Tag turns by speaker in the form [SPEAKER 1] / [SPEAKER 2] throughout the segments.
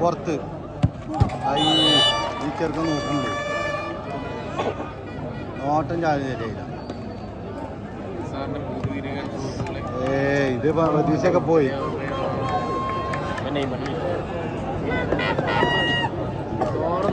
[SPEAKER 1] പുറത്ത്. ആ ഈ ഈ ചെറുക്കൻ നോക്കുന്നുണ്ട്. നോട്ടം ചാടി ശരിയായില്ല
[SPEAKER 2] സാറിന്റെ പൂർവീകരൻ സുഹൃത്തുക്കളെ
[SPEAKER 1] ഏ ഇത് പ്രതീക്ഷയൊക്കെ പോയി.
[SPEAKER 2] ഓണം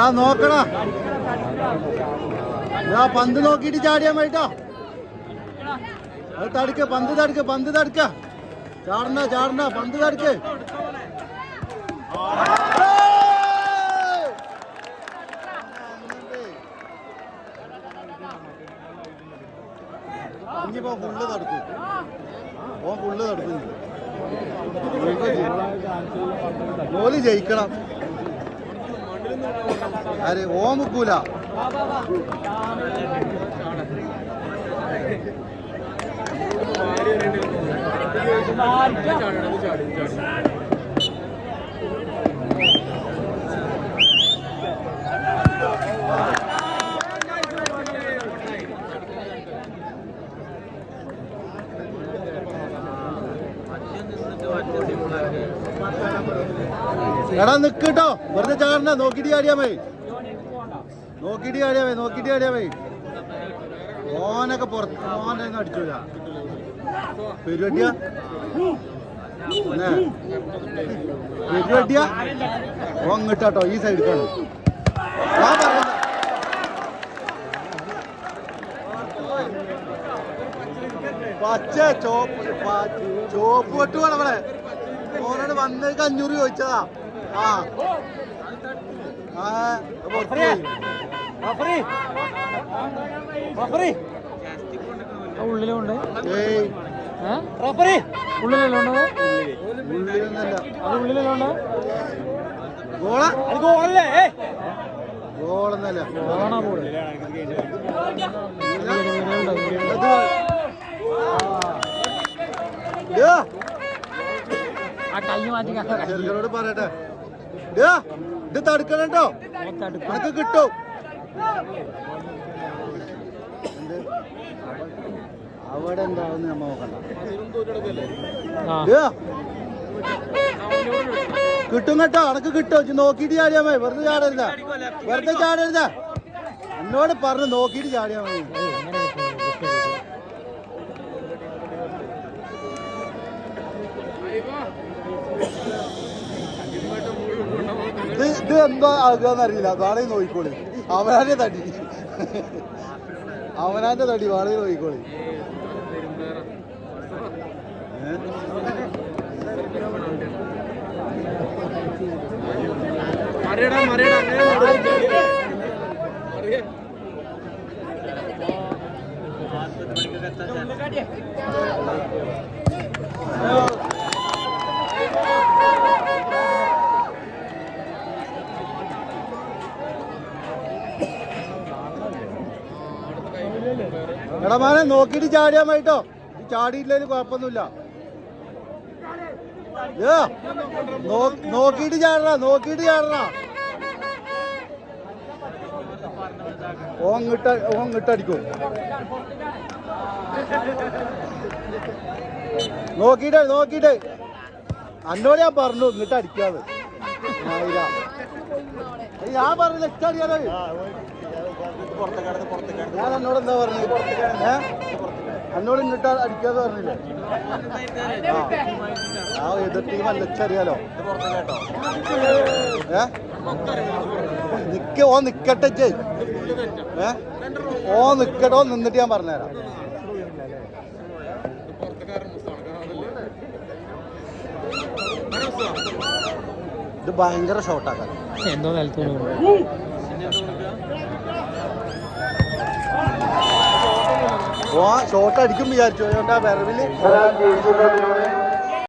[SPEAKER 1] ഇതാ നോക്കണ ഇതാ പന്ത് നോക്കിയിട്ട് ചാടിയാൻ വേട്ടോ അത് തടുക്ക പന്ത് തടുക്ക പന്ത് തടുക്ക. ചാടണ ചാടണ പന്ത് തടുക്ക്. ഇനിയിപ്പോ ഫുള്ള് തടുക്കും ഓ ഫുള്ള് തടുക്കും ജോലി ജയിക്കണം. ആര്? Thank മുക്കൂല. എടാ നിക്ക് കേട്ടോ വെറുതെ ചാടണ നോക്കിട്ട് ചാടിയാ മതി. നോക്കിട്ട് ചാടിയാ മതി. നോക്കിട്ട് ചാടിയാ മതി. ഓനൊക്കെ പുറത്ത് ഓനെ ഒന്നും പെരുവട്ടിയാ? പെരുവട്ടിയ? ഓ ഇങ്ങോട്ടാട്ടോ. ഈ സൈഡ് പച്ച ചോപ്പ് ചോപ്പ് വെട്ടുവാണ് വേണം അവിടെ ഓനോട് വന്നേക്ക് അഞ്ഞൂറ് ചോദിച്ചതാ.
[SPEAKER 3] ഉള്ളിലുണ്ട്
[SPEAKER 1] ഏയ്.
[SPEAKER 3] ഉള്ളിലുണ്ട്
[SPEAKER 1] ഉള്ളിലൊന്നല്ല
[SPEAKER 3] അത് ഉള്ളിലുണ്ട്
[SPEAKER 1] ഗോള.
[SPEAKER 3] അത് ഗോളല്ലേ?
[SPEAKER 1] ഗോളൊന്നല്ല
[SPEAKER 3] ഗോളാണോ
[SPEAKER 1] ഗോൾ
[SPEAKER 3] ആ. കൈ മാറ്റി
[SPEAKER 1] ചെറുക്കനോട് പറയട്ടെ. ഇത് തടുക്കണം കേട്ടോ. കിട്ടും? അവിടെ എന്താവുന്ന നമ്മ നോക്കണ്ട. കിട്ടും കേട്ടോ അനക്ക് കിട്ടും. നോക്കിട്ട് നോക്കിയിട്ട് ചാടിയാ മതി. വെറുതെ ചാടരുത്. വെറുതെ ചാടരുത്. എന്നോട് പറഞ്ഞു നോക്കിയിട്ട് ചാടിയാ മതി. ഇത് എന്താ ആകുകയെന്ന് അറിയില്ല. നാളെ നോക്കിക്കോളി. അവനാന്റെ തടി. അവനാന്റെ തടി വാളെ നോക്കിക്കോളി?
[SPEAKER 2] മറിയടാ. മറിയടാ അങ്ങനെ മറിയ
[SPEAKER 1] എടാ മോനെ നോക്കിയിട്ട് ചാടിയാ മതിട്ടോ ചാടിയില്ലേലും കുഴപ്പമൊന്നുമില്ല. നോക്കിയിട്ട് ചാടണ നോക്കിയിട്ട് ചാടണ. ഓങ്ങിട്ട ഓങ്ങിട്ടടിക്കും നോക്കിയിട്ട് നോക്കിയിട്ട്. അന്നോട് ഞാൻ പറഞ്ഞു ഇങ്ങോട്ട് അടിക്കാതെ. ഞാൻ പറഞ്ഞു ലെഫ്റ്റ് അടിക്കാതെ ഞാൻ എന്നോട് എന്താ പറഞ്ഞു? എന്നോട് ഇന്നിട്ട് അടിക്കാതെ പറഞ്ഞില്ലേ? ആ. എതിർ ടീം അല്ലച്ചറിയാലോ ഏ? നിക്ക ഓ നിക്കട്ടെ ചേ ഏ? ഓ നിക്കട്ടെ ഓ നിന്നിട്ട് ഞാൻ പറഞ്ഞുതരാം.
[SPEAKER 2] പുറത്തുകാരൻ
[SPEAKER 1] ഇത് ഭയങ്കര ഷോട്ടാക്കാൻ
[SPEAKER 3] എന്തോ
[SPEAKER 1] ഓ ഷോട്ട് അടിക്കും വിചാരിച്ചു അതുകൊണ്ട് ആ
[SPEAKER 3] വരവിൽ